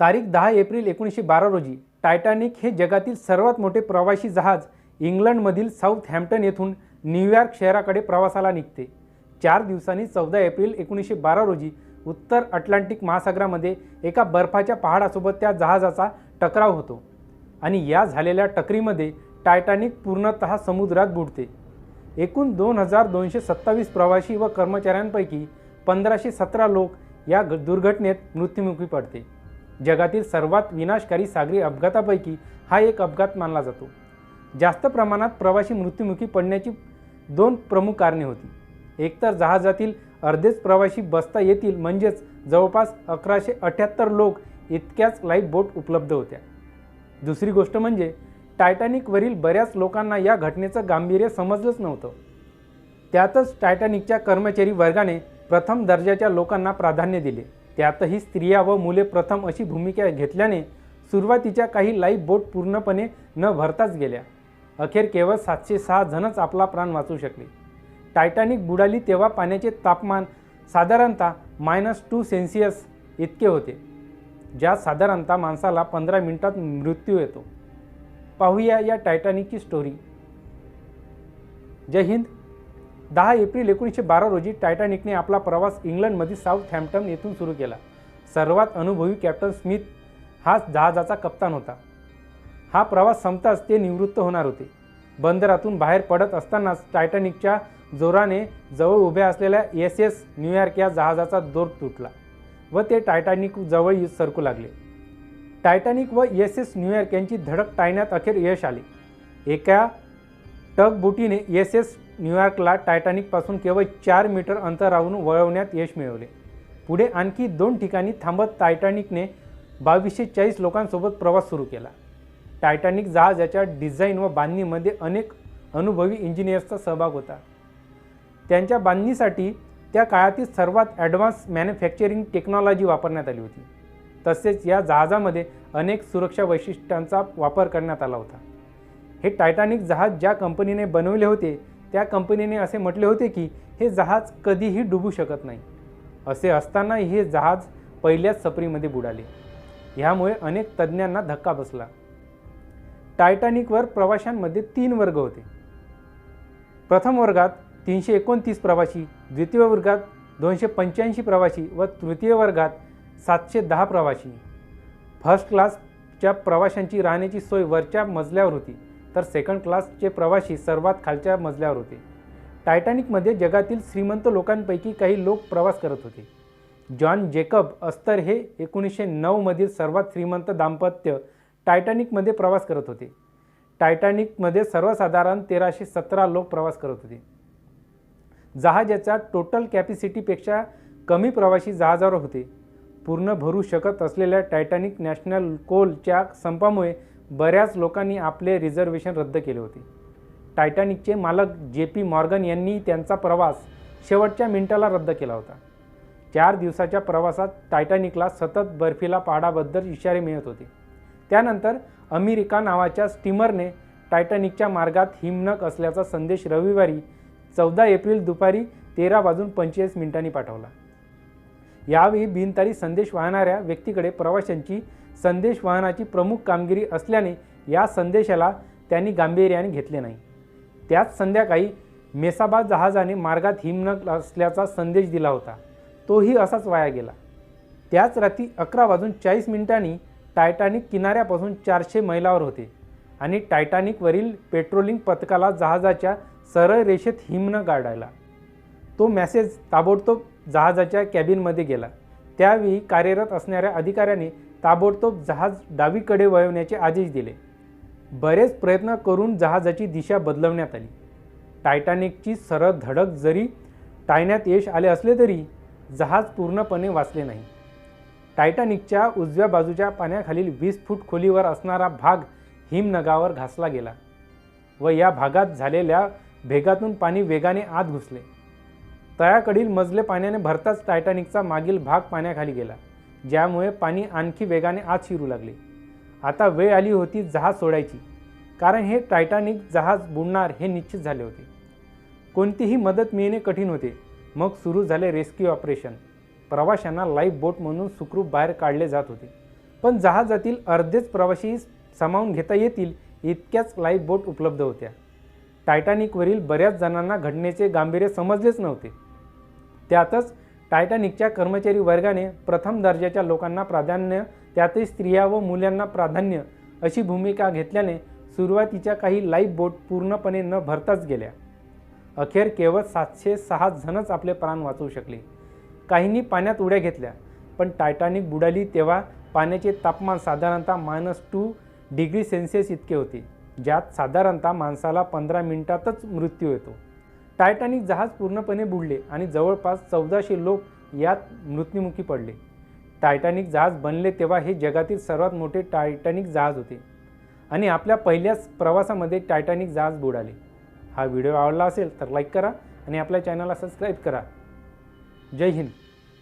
तारीख दहा एप्रिल एकोणीसशे बारा रोजी टायटॅनिक हे जगातील सर्वात मोठे प्रवासी जहाज इंग्लंडमधील साऊथ हॅम्प्टन येथून न्यूयॉर्क शहराकडे प्रवासाला निघते. चार दिवसांनी चौदा एप्रिल एकोणीसशे बारा रोजी उत्तर अटलांटिक महासागरामध्ये एका बर्फाच्या पहाडासोबत त्या जहाजाचा टकराव होतो आणि या झालेल्या टकरीमध्ये टायटॅनिक पूर्णतः समुद्रात बुडते. एकूण दोन हजार दोनशे सत्तावीस प्रवासी व कर्मचाऱ्यांपैकी पंधराशे सतरा लोक या दुर्घटनेत मृत्युमुखी पडते. जगातील सर्वात विनाशकारी सागरी अपघातापैकी हा एक अपघात मानला जातो. जास्त प्रमाणात प्रवासी मृत्युमुखी पडण्याची दोन प्रमुख कारणे होती. एकतर जहाजातील अर्धेच प्रवासी बसता येतील म्हणजेच जवळपास अकराशे अठ्याहत्तर लोक इतक्याच लाईफ बोट उपलब्ध होत्या. दुसरी गोष्ट म्हणजे टायटॅनिकवरील बऱ्याच लोकांना या घटनेचं गांभीर्य समजलंच नव्हतं. त्यातच टायटॅनिकच्या कर्मचारी वर्गाने प्रथम दर्जाच्या लोकांना प्राधान्य दिले. त्यातही स्त्रिया व मुले प्रथम अशी भूमिका घेतल्याने सुरुवातीच्या काही लाईफ बोट पूर्णपणे न भरताच गेल्या. अखेर केवळ सातशे सहा जणच आपला प्राण वाचू शकले. टायटॅनिक बुडाली तेव्हा पाण्याचे तापमान साधारणतः मायनस टू सेल्सिअस इतके होते ज्यात साधारणतः माणसाला पंधरा मिनिटात मृत्यू येतो. पाहूया या टायटॅनिकची स्टोरी जय हिंद. दहा एप्रिल एकोणीसशे बारा रोजी टायटॅनिकने आपला प्रवास इंग्लंडमधील साऊथ हॅम्प्टन येथून सुरू केला. सर्वात अनुभवी कॅप्टन स्मिथ हा जहाजाचा कप्तान होता. हा प्रवास संपताच ते निवृत्त होणार होते. बंदरातून बाहेर पडत असतानाच टायटॅनिकच्या जोराने जवळ उभ्या असलेल्या एस एस न्यूयॉर्क या जहाजाचा दोर तुटला व ते टायटॅनिक जवळ सरकू लागले. टायटॅनिक व एस एस न्यूयॉर्क यांची धडक टाळण्यात अखेर यश आले. एका टगबुटीने एस एस न्यूयॉर्कला टायटॅनिकपासून केवळ चार मीटर अंतरावरून वळवण्यात यश मिळवले. पुढे आणखी दोन ठिकाणी थांबत टायटॅनिकने बावीसशे चाळीस लोकांसोबत प्रवास सुरू केला. टायटॅनिक जहाजाच्या डिझाईन व बांधणीमध्ये अनेक अनुभवी इंजिनियर्सचा सहभाग होता. त्यांच्या बांधणीसाठी त्या काळातील सर्वात ॲडव्हान्स मॅन्युफॅक्चरिंग टेक्नॉलॉजी वापरण्यात आली होती. तसेच या जहाजामध्ये अनेक सुरक्षा वैशिष्ट्यांचा वापर करण्यात आला होता. हे टायटॅनिक जहाज ज्या कंपनीने बनवले होते त्या कंपनीने असे म्हटले होते की हे जहाज कधीही डुबू शकत नाही. असे असताना हे जहाज पहिल्याच सफरीमध्ये बुडाले. ह्यामुळे अनेक तज्ज्ञांना धक्का बसला. टायटॅनिकवर प्रवाशांमध्ये तीन वर्ग होते. प्रथम वर्गात तीनशे एकोणतीस प्रवासी द्वितीय वर्गात दोनशे पंच्याऐंशी प्रवासी व तृतीय वर्गात सातशे दहा प्रवासी. फर्स्ट क्लासच्या प्रवाशांची राहण्याची सोय वरच्या मजल्यावर होती. तर सेकंड क्लासचे प्रवासी सर्वात खालच्या मजल्यावर होते. टायटॅनिकमध्ये जगातील श्रीमंत लोकांपैकी काही लोक प्रवास करत होते. जॉन जेकब अस्तर हे एकोणीसशे नऊमधील सर्वात श्रीमंत दाम्पत्य टायटॅनिकमध्ये प्रवास करत होते. टायटॅनिकमध्ये सर्वसाधारण तेराशे सतरा लोक प्रवास करत होते. जहाजाच्या टोटल कॅपॅसिटीपेक्षा कमी प्रवासी जहाजावर होते. पूर्ण भरू शकत असलेल्या टायटॅनिक नॅशनल कोलच्या संपामुळे बऱ्याच लोकांनी आपले रिझर्वेशन रद्द केले होते. टायटॅनिकचे मालक जे पी मॉर्गन यांनी त्यांचा प्रवास शेवटच्या मिनिटाला रद्द केला होता. चार दिवसाच्या प्रवासात टायटॅनिकला सतत बर्फीला पहाडाबद्दल इशारे मिळत होते. त्यानंतर अमेरिका नावाच्या स्टीमरने टायटॅनिकच्या मार्गात हिमनक असल्याचा संदेश रविवारी चौदा एप्रिल दुपारी तेरा वाजून पंचेचाळीस मिनिटांनी पाठवला. यावेळी बिनतारी संदेश वाहणाऱ्या व्यक्तीकडे प्रवाशांची संदेश वाहनाची प्रमुख कामगिरी असल्याने या संदेशाला त्यांनी गांभीर्याने घेतले नाही. त्याच संध्याकाळी मेसाबा जहाजाने मार्गात हिमनग असल्याचा संदेश दिला होता. तोही असाच वाया गेला. त्याच रात्री अकरा वाजून चाळीस मिनिटांनी टायटॅनिक किनाऱ्यापासून चारशे मैलावर होते आणि टायटॅनिकवरील पेट्रोलिंग पथकाला जहाजाच्या सरळ रेषेत हिमनं गाडायला तो मॅसेज ताबडतोब जहाजाच्या कॅबिनमध्ये गेला. त्यावेळी कार्यरत असणाऱ्या अधिकाऱ्याने ताबडतोब जहाज डावीकडे वळवण्याचे आदेश दिले. बरेच प्रयत्न करून जहाजाची दिशा बदलवण्यात आली. टायटॅनिकची सरळ धडक जरी टाळण्यात यश आले असले तरी जहाज पूर्णपणे वाचले नाही. टायटॅनिकच्या उजव्या बाजूच्या पाण्याखालील वीस फूट खोलीवर असणारा भाग हिमनगावर घासला गेला व या भागात झालेल्या भेगातून पाणी वेगाने आत घुसले. तळ्याकडील मजले पाण्याने भरताच टायटॅनिकचा मागील भाग पाण्याखाली गेला. ज्यामुळे पाणी आणखी वेगाने आत शिरू लागले. आता वेळ आली होती जहाज सोडायची कारण हे टायटॅनिक जहाज बुडणार हे निश्चित झाले होते. कोणतीही मदत मिळणे कठीण होते. मग सुरू झाले रेस्क्यू ऑपरेशन. प्रवाशांना लाईफ बोट म्हणून सुखरूप बाहेर काढले जात होते. पण जहाजातील अर्धेच प्रवाशी सामावून घेता येतील इतक्याच लाईफ बोट उपलब्ध होत्या. टायटॅनिकवरील बऱ्याच जणांना घटनेचे गांभीर्य समजलेच नव्हते. त्यातच टायटॅनिकच्या कर्मचारी वर्गाने प्रथम दर्जाच्या लोकांना प्राधान्य त्यातही स्त्रिया व मुलांना प्राधान्य अशी भूमिका घेतल्याने सुरुवातीच्या काही लाईफ बोट पूर्णपणे न भरताच गेल्या. अखेर केवळ सातशे सहा जणच आपले प्राण वाचवू शकले. काहींनी पाण्यात उड्या घेतल्या पण टायटॅनिक बुडाली तेव्हा पाण्याचे तापमान साधारणतः मायनस टू डिग्री सेल्सिअस इतके होते ज्यात साधारणतः माणसाला पंधरा मिनिटातच मृत्यू येतो. टायटॅनिक जहाज पूर्णपणे बुडले आणि जवळपास चौदाशे लोक यात मृत्युमुखी पडले. टायटॅनिक जहाज बनले तेव्हा हे जगातील सर्वात मोठे टायटॅनिक जहाज होते आणि आपल्या पहिल्याच प्रवासामध्ये टायटॅनिक जहाज बुडाले. हा व्हिडिओ आवडला असेल तर लाईक करा आणि आपल्या चॅनलला सबस्क्राईब करा. जय हिंद.